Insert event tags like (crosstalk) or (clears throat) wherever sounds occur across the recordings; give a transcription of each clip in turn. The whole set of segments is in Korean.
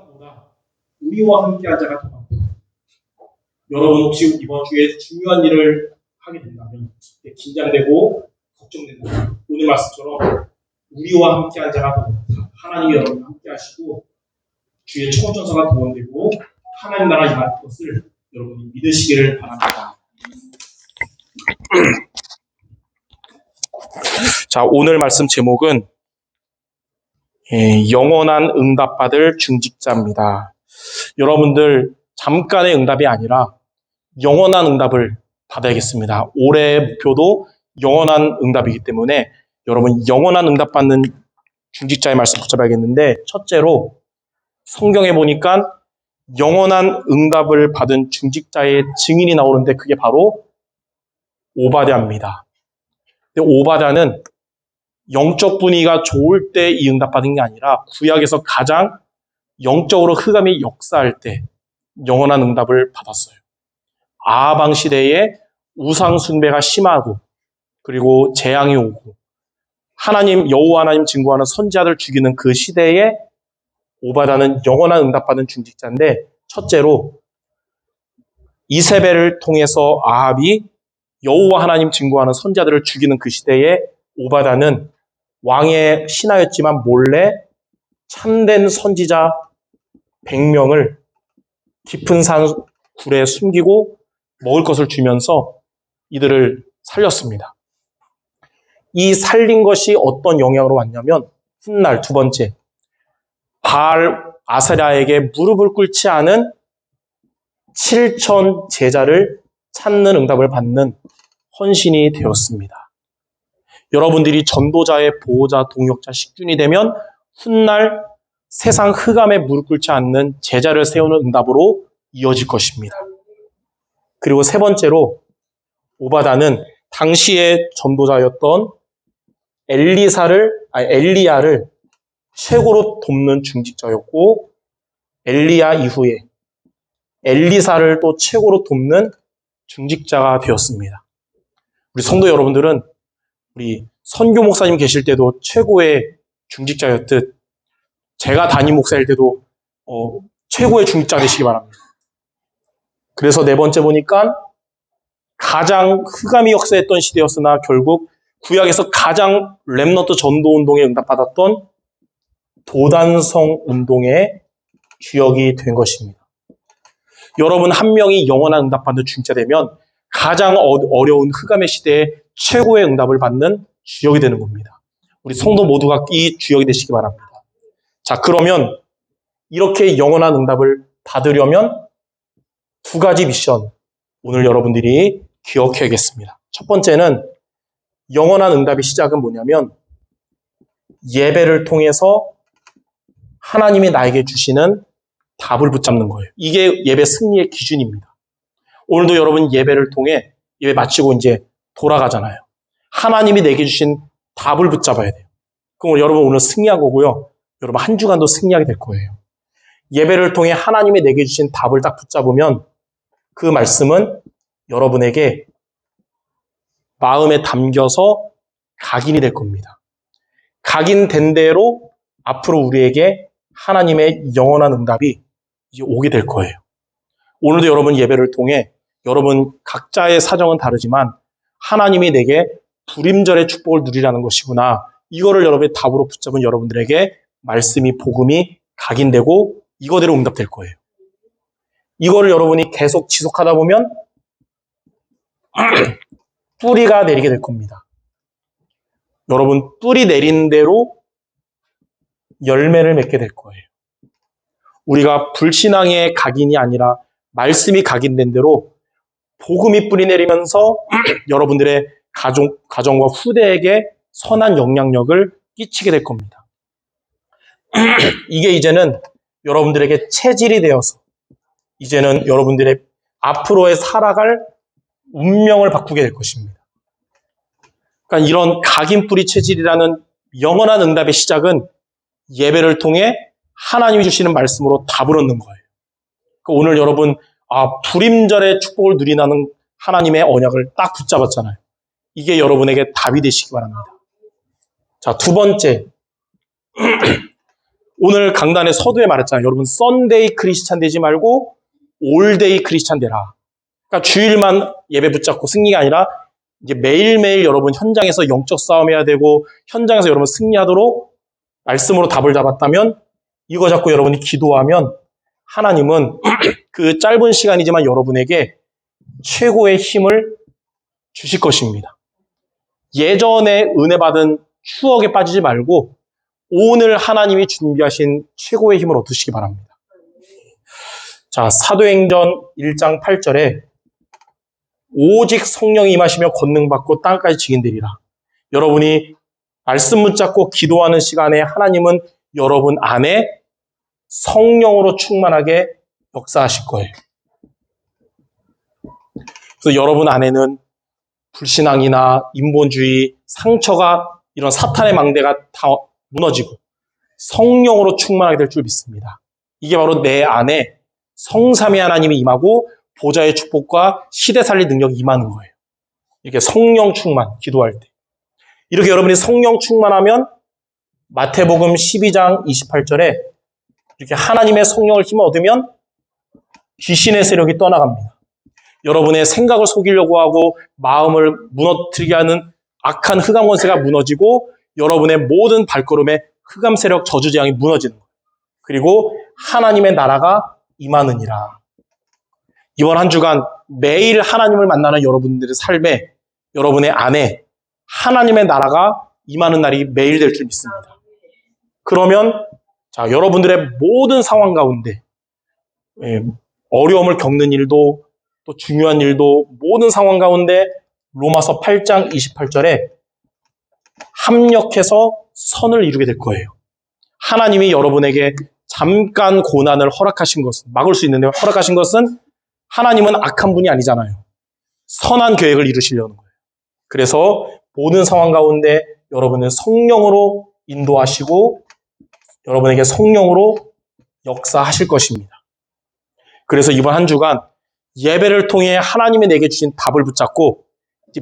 시간보다 우리와 함께한 자가 더 많다. 여러분 혹시 이번 주에 중요한 일을 하게 된다면 네, 긴장되고 걱정된다. 오늘 말씀처럼 우리와 함께한 자가 더 많다. 하나님이 여러분 함께하시고 주의 초전사가 동원되고 하나님 나라 임할 것을 여러분이 믿으시기를 바랍니다. 자 오늘 말씀 제목은 예, 영원한 응답받을 중직자입니다. 여러분들 잠깐의 응답이 아니라 영원한 응답을 받아야겠습니다. 올해의 목표도 영원한 응답이기 때문에 여러분 영원한 응답받는 중직자의 말씀 붙잡아야겠는데 첫째로 성경에 보니까 영원한 응답을 받은 중직자의 증인이 나오는데 그게 바로 오바댜입니다. 오바댜는 영적 분위기가 좋을 때 이 응답받은 게 아니라 구약에서 가장 영적으로 흑암이 역사할 때 영원한 응답을 받았어요. 아방 시대에 우상 숭배가 심하고 그리고 재앙이 오고 하나님 여호와 하나님 증거하는 선지자들 죽이는 그 시대에 오바다는 영원한 응답받은 중직자인데 첫째로 이세벨을 통해서 아합이 여호와 하나님 증거하는 선자들을 죽이는 그 시대에 오바다는 왕의 신하였지만 몰래 참된 선지자 100명을 깊은 산 굴에 숨기고 먹을 것을 주면서 이들을 살렸습니다. 이 살린 것이 어떤 영향으로 왔냐면 훗날 두 번째 바알 아세라에게 무릎을 꿇지 않은 7천 제자를 찾는 응답을 받는 헌신이 되었습니다. 여러분들이 전도자의 보호자, 동역자, 식준이 되면 훗날 세상 흑암에 무릎 꿇지 않는 제자를 세우는 응답으로 이어질 것입니다. 그리고 세 번째로 오바다는 당시의 전도자였던 엘리사를 아니 엘리야를 최고로 돕는 중직자였고 엘리야 이후에 엘리사를 또 최고로 돕는 중직자가 되었습니다. 우리 성도 여러분들은 우리 선교 목사님 계실 때도 최고의 중직자였듯 제가 담임 목사일 때도 어, 최고의 중직자 되시기 바랍니다. 그래서 네 번째 보니까 가장 흑암이 역사했던 시대였으나 결국 구약에서 가장 랩너트 전도 운동에 응답받았던 도단성 운동의 주역이 된 것입니다. 여러분 한 명이 영원한 응답받는 중자 되면 가장 어, 어려운 흑암의 시대에 최고의 응답을 받는 주역이 되는 겁니다. 우리 성도 모두가 이 주역이 되시기 바랍니다. 자, 그러면 이렇게 영원한 응답을 받으려면 두 가지 미션 오늘 여러분들이 기억해야겠습니다. 첫 번째는 영원한 응답의 시작은 뭐냐면 예배를 통해서 하나님이 나에게 주시는 답을 붙잡는 거예요. 이게 예배 승리의 기준입니다. 오늘도 여러분 예배를 통해 예배 마치고 이제 돌아가잖아요. 하나님이 내게 주신 답을 붙잡아야 돼요. 그럼 여러분 오늘 승리한 거고요. 여러분 한 주간도 승리하게 될 거예요. 예배를 통해 하나님이 내게 주신 답을 딱 붙잡으면 그 말씀은 여러분에게 마음에 담겨서 각인이 될 겁니다. 각인된 대로 앞으로 우리에게 하나님의 영원한 응답이 이제 오게 될 거예요. 오늘도 여러분 예배를 통해 여러분 각자의 사정은 다르지만 하나님이 내게 불임절의 축복을 누리라는 것이구나. 이거를 여러분의 답으로 붙잡은 여러분들에게 말씀이 복음이 각인되고 이거대로 응답될 거예요. 이거를 여러분이 계속 지속하다 보면 (clears throat) 뿌리가 내리게 될 겁니다. 여러분 뿌리 내린 대로 열매를 맺게 될 거예요. 우리가 불신앙의 각인이 아니라 말씀이 각인된 대로 복음이 뿌리 내리면서 (clears throat) 여러분들의 가족, 가정과 후대에게 선한 영향력을 끼치게 될 겁니다. (clears throat) 이게 이제는 여러분들에게 체질이 되어서 이제는 여러분들의 앞으로의 살아갈 운명을 바꾸게 될 것입니다. 그러니까 이런 각인 뿌리 체질이라는 영원한 응답의 시작은 예배를 통해 하나님이 주시는 말씀으로 답을 얻는 거예요. 그러니까 오늘 여러분 아 불임절의 축복을 누리나는 하나님의 언약을 딱 붙잡았잖아요. 이게 여러분에게 답이 되시기 바랍니다. 자, 두 번째. (clears throat) 오늘 강단의 서두에 말했잖아요. 여러분, 썬데이 크리스찬 되지 말고 올데이 크리스찬 되라. 그러니까 주일만 예배 붙잡고 승리가 아니라 이제 매일매일 여러분 현장에서 영적 싸움해야 되고 현장에서 여러분 승리하도록 말씀으로 답을 잡았다면 이거 잡고 여러분이 기도하면 하나님은 그 짧은 시간이지만 여러분에게 최고의 힘을 주실 것입니다. 예전에 은혜 받은 추억에 빠지지 말고 오늘 하나님이 준비하신 최고의 힘을 얻으시기 바랍니다. 자, 사도행전 1장 8절에 오직 성령이 임하시며 권능받고 땅까지 증인되리라. 여러분이 말씀 붙잡고 기도하는 시간에 하나님은 여러분 안에 성령으로 충만하게 역사하실 거예요. 그래서 여러분 안에는 불신앙이나 인본주의, 상처가 이런 사탄의 망대가 다 무너지고 성령으로 충만하게 될 줄 믿습니다. 이게 바로 내 안에 성삼위 하나님이 임하고 보좌의 축복과 시대 살릴 능력이 임하는 거예요. 이렇게 성령 충만, 기도할 때. 이렇게 여러분이 성령 충만하면 마태복음 12장 28절에 이렇게 하나님의 성령을 힘을 얻으면 귀신의 세력이 떠나갑니다. 여러분의 생각을 속이려고 하고 마음을 무너뜨리게 하는 악한 흑암 원세가 무너지고 여러분의 모든 발걸음에 흑암 세력 저주 재앙이 무너지는 거예요. 그리고 하나님의 나라가 임하느니라. 이번 한 주간 매일 하나님을 만나는 여러분들의 삶에 여러분의 안에 하나님의 나라가 임하는 날이 매일 될 줄 믿습니다. 그러면 자 여러분들의 모든 상황 가운데 예, 어려움을 겪는 일도 또 중요한 일도 모든 상황 가운데 로마서 8장 28절에 합력해서 선을 이루게 될 거예요. 하나님이 여러분에게 잠깐 고난을 허락하신 것은 막을 수 있는데 허락하신 것은 하나님은 악한 분이 아니잖아요. 선한 계획을 이루시려는 거예요. 그래서 모든 상황 가운데 여러분은 성령으로 인도하시고 여러분에게 성령으로 역사하실 것입니다. 그래서 이번 한 주간 예배를 통해 하나님이 내게 주신 답을 붙잡고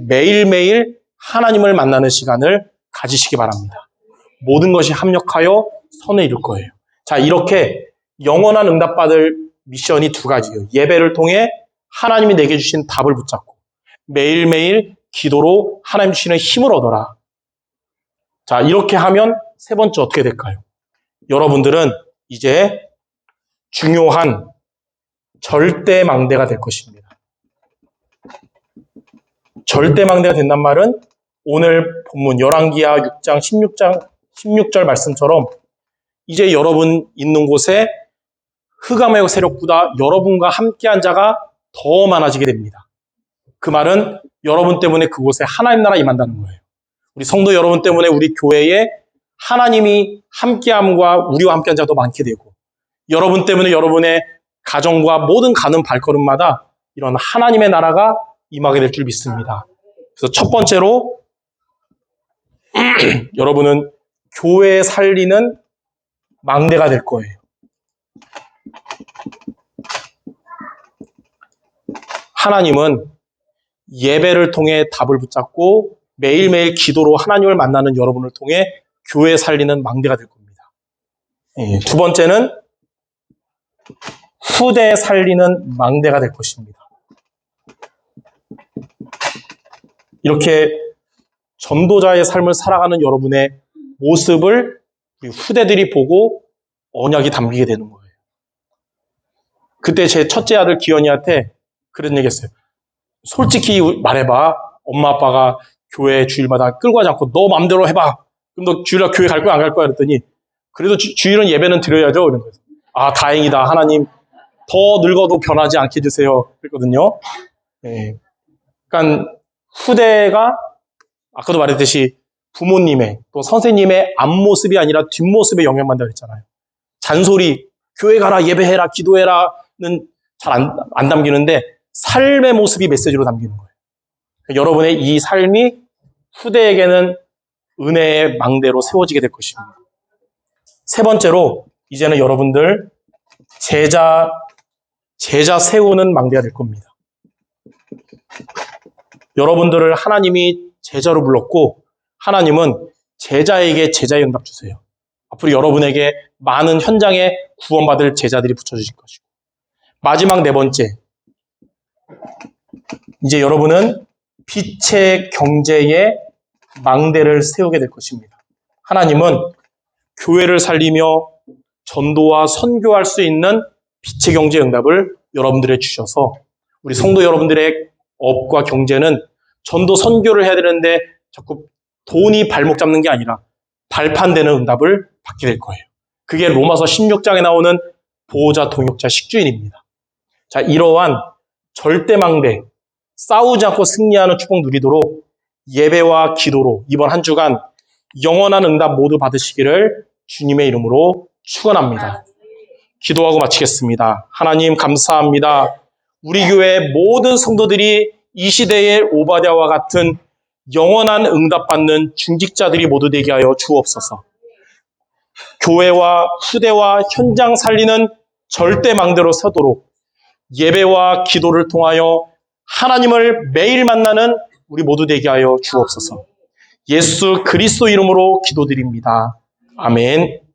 매일매일 하나님을 만나는 시간을 가지시기 바랍니다. 모든 것이 합력하여 선을 이룰 거예요. 자, 이렇게 영원한 응답받을 미션이 두 가지예요. 예배를 통해 하나님이 내게 주신 답을 붙잡고 매일매일 기도로 하나님 주시는 힘을 얻어라. 자, 이렇게 하면 세 번째 어떻게 될까요? 여러분들은 이제 중요한 절대 망대가 될 것입니다. 절대 망대가 된단 말은 오늘 본문 열왕기하 6장 16장 16절 말씀처럼 이제 여러분 있는 곳에 흑암의 세력보다 여러분과 함께한 자가 더 많아지게 됩니다. 그 말은 여러분 때문에 그곳에 하나님 나라 임한다는 거예요. 우리 성도 여러분 때문에 우리 교회에 하나님이 함께함과 우리와 함께한 더 많게 되고 여러분 때문에 여러분의 가정과 모든 가는 발걸음마다 이런 하나님의 나라가 임하게 될 줄 믿습니다. 그래서 첫 번째로 (clears throat) 여러분은 교회 살리는 망대가 될 거예요. 하나님은 예배를 통해 답을 붙잡고 매일매일 기도로 하나님을 만나는 여러분을 통해 교회 살리는 망대가 될 겁니다. 예, 두 번째는 후대 살리는 망대가 될 것입니다. 이렇게 전도자의 삶을 살아가는 여러분의 모습을 후대들이 보고 언약이 담기게 되는 거예요. 그때 제 첫째 아들 기현이한테 그런 얘기 했어요. 솔직히 말해봐. 엄마 아빠가 교회 주일마다 끌고 가지 않고 너 마음대로 해봐. 그럼 너 주일날 교회 갈 거야 안 갈 거야 그랬더니 그래도 주, 주일은 예배는 드려야죠. 이런 거예요. 아 다행이다. 하나님 더 늙어도 변하지 않게 해주세요. 그랬거든요. 네. 그러니까 후대가 아까도 말했듯이 부모님의 또 선생님의 앞모습이 아니라 뒷모습에 영향받는다 그랬잖아요. 잔소리, 교회 가라, 예배해라, 기도해라는 잘안 안 담기는데 삶의 모습이 메시지로 담기는 거예요. 그러니까 여러분의 이 삶이 후대에게는 은혜의 망대로 세워지게 될 것입니다. 세 번째로 이제는 여러분들 제자 제자 세우는 망대가 될 겁니다. 여러분들을 하나님이 제자로 불렀고 하나님은 제자에게 제자의 응답 주세요. 앞으로 여러분에게 많은 현장에 구원받을 제자들이 붙여주실 것이고 마지막 네 번째 이제 여러분은 빛의 경제의 망대를 세우게 될 것입니다. 하나님은 교회를 살리며 전도와 선교할 수 있는 빛의 경제 응답을 여러분들에 주셔서 우리 성도 여러분들의 업과 경제는 전도 선교를 해야 되는데 자꾸 돈이 발목 잡는 게 아니라 발판되는 응답을 받게 될 거예요. 그게 로마서 16장에 나오는 보호자, 동역자, 식주인입니다. 자, 이러한 절대망대, 싸우지 않고 승리하는 축복 누리도록 예배와 기도로 이번 한 주간 영원한 응답 모두 받으시기를 주님의 이름으로 축원합니다. 기도하고 마치겠습니다. 하나님 감사합니다. 우리 교회 모든 성도들이 이 시대의 오바댜와 같은 영원한 응답받는 중직자들이 모두 되게 하여 주옵소서. 교회와 후대와 현장 살리는 절대 망대로 서도록 예배와 기도를 통하여 하나님을 매일 만나는 우리 모두 되게 하여 주옵소서. 예수 그리스도 이름으로 기도드립니다. 아멘.